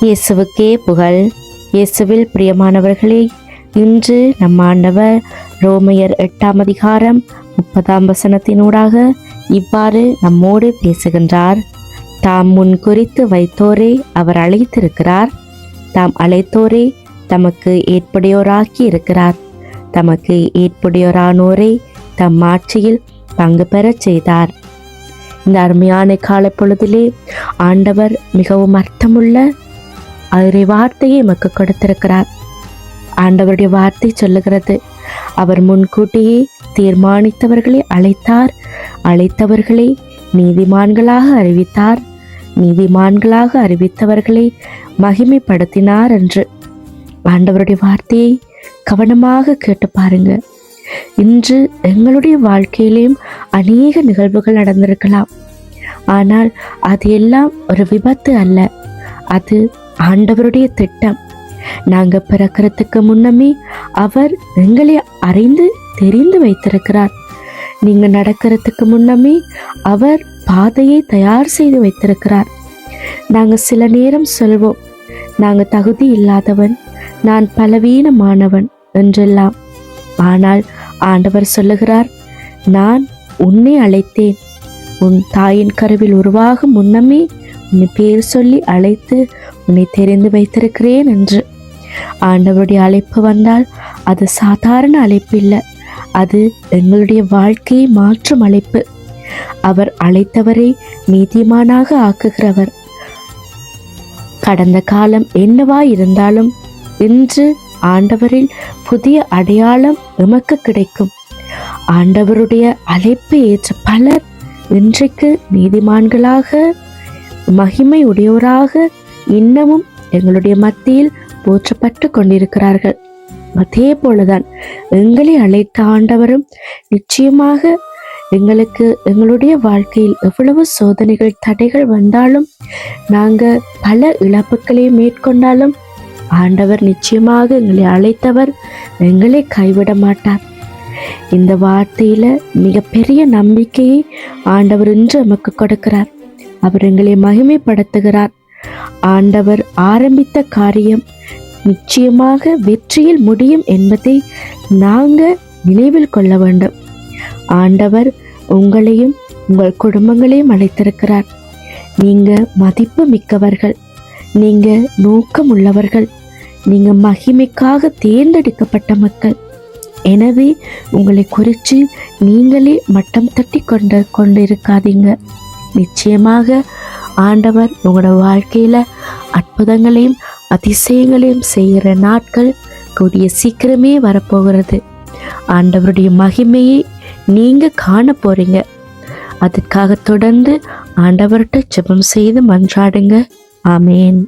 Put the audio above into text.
இயேசுவுக்கே புகழ். இயேசுவில் பிரியமானவர்களே இன்று நம் ஆண்டவர் ரோமையர் எட்டாம் அதிகாரம் முப்பதாம் வசனத்தினூடாக இவ்வாறு நம்மோடு பேசுகின்றார். தாம் முன் குறித்து வைத்தோரே அவர் அழைத்திருக்கிறார். தாம் அழைத்தோரே தமக்கு ஏற்புடையோராக்கி இருக்கிறார். தமக்கு ஏற்புடையோரானோரை தம் ஆட்சியில் பங்கு பெறச் செய்தார். இந்த அருமையான காலப்பொழுதிலே ஆண்டவர் மிகவும் அர்த்தமுள்ள அவருடைய வார்த்தையை எமக்கு கொடுத்திருக்கிறார். ஆண்டவருடைய வார்த்தை சொல்லுகிறது அவர் முன்கூட்டியே தீர்மானித்தவர்களை அழைத்தார் அழைத்தவர்களை நீதிமான்களாக அறிவித்தார் நீதிமான்களாக அறிவித்தவர்களை மகிமைப்படுத்தினார் என்று. ஆண்டவருடைய வார்த்தையை கவனமாக கேட்டு பாருங்க. இன்று எங்களுடைய வாழ்க்கையிலேயும் அநேக நிகழ்வுகள் நடந்திருக்கலாம். ஆனால் அது எல்லாம் ஒரு விபத்து அல்ல. அது ஆண்டவருடைய திட்டம். நாங்க பிறக்கிறதுக்கு முன்னமே அவர் எங்களை அறிந்து தெரிந்து வைத்திருக்கிறார். நீங்க நடக்கிறதுக்கு முன்னமே அவர் பாதையை தயார் செய்து வைத்திருக்கிறார். நாங்க சில நேரம் சொல்வோம் நாங்க தகுதி இல்லாதவன் நான் பலவீனமானவன் என்றெல்லாம். ஆனால் ஆண்டவர் சொல்லுகிறார் நான் உன்னை அழைத்தேன். உன் தாயின் கருவில் உருவாகும் முன்னமே உன் பேர் சொல்லி அழைத்து உன்னை தெரிந்து வைத்திருக்கிறேன் என்று. ஆண்டவருடைய அழைப்பு வந்தால் அது சாதாரண அழைப்பு இல்லை அது எங்களுடைய வாழ்க்கையை மாற்றும் அழைப்பு. அவர் அழைத்தவரை நீதிமானாக ஆக்குகிறவர். கடந்த காலம் என்னவா இருந்தாலும் இன்று ஆண்டவரில் புதிய அடையாளம் எமக்கு கிடைக்கும். ஆண்டவருடைய அழைப்பை ஏற்ற பலர் இன்றைக்கு நீதிமான்களாக மகிமை உடையோராக இன்னமும் எங்களுடைய மத்தியில் போற்றப்பட்டு கொண்டிருக்கிறார்கள். அதே போலதான் எங்களை அழைத்த ஆண்டவரும் நிச்சயமாக எங்களுக்கு எங்களுடைய வாழ்க்கையில் எவ்வளவு சோதனைகள் தடைகள் வந்தாலும் நாங்கள் பல இழப்புகளை மேற்கொண்டாலும் ஆண்டவர் நிச்சயமாக எங்களை அழைத்தவர் எங்களை கைவிட மாட்டார். இந்த வார்த்தையில மிகப்பெரிய நம்பிக்கையை ஆண்டவர் இன்று நமக்கு கொடுக்கிறார். அவர் எங்களை மகிமைப்படுத்துகிறார். ஆண்டவர் ஆரம்பித்த காரியம் நிச்சயமாக வெற்றியில் முடியும் என்பதை நாங்கள் நினைவில் கொள்ள வேண்டும். ஆண்டவர் உங்களையும் உங்கள் குடும்பங்களையும் அழைத்திருக்கிறார். நீங்க மதிப்பு மிக்கவர்கள். நீங்க நோக்கம் உள்ளவர்கள். நீங்க மகிமைக்காக தேர்ந்தெடுக்கப்பட்ட மக்கள். எனவே உங்களை குறித்து நீங்களே மட்டம் தட்டி கொண்டு கொண்டிருக்காதீங்க நிச்சயமாக ஆண்டவர் உங்களோட வாழ்க்கையில அற்புதங்களையும் அதிசயங்களையும் செய்கிற நாட்கள் கூடிய சீக்கிரமே வரப்போகிறது. ஆண்டவருடைய மகிமையை நீங்க காண போறீங்க. அதுக்காக தொடர்ந்து ஆண்டவர்கிட்ட ஜெபம் செய்து மன்றாடுங்க. ஆமேன்.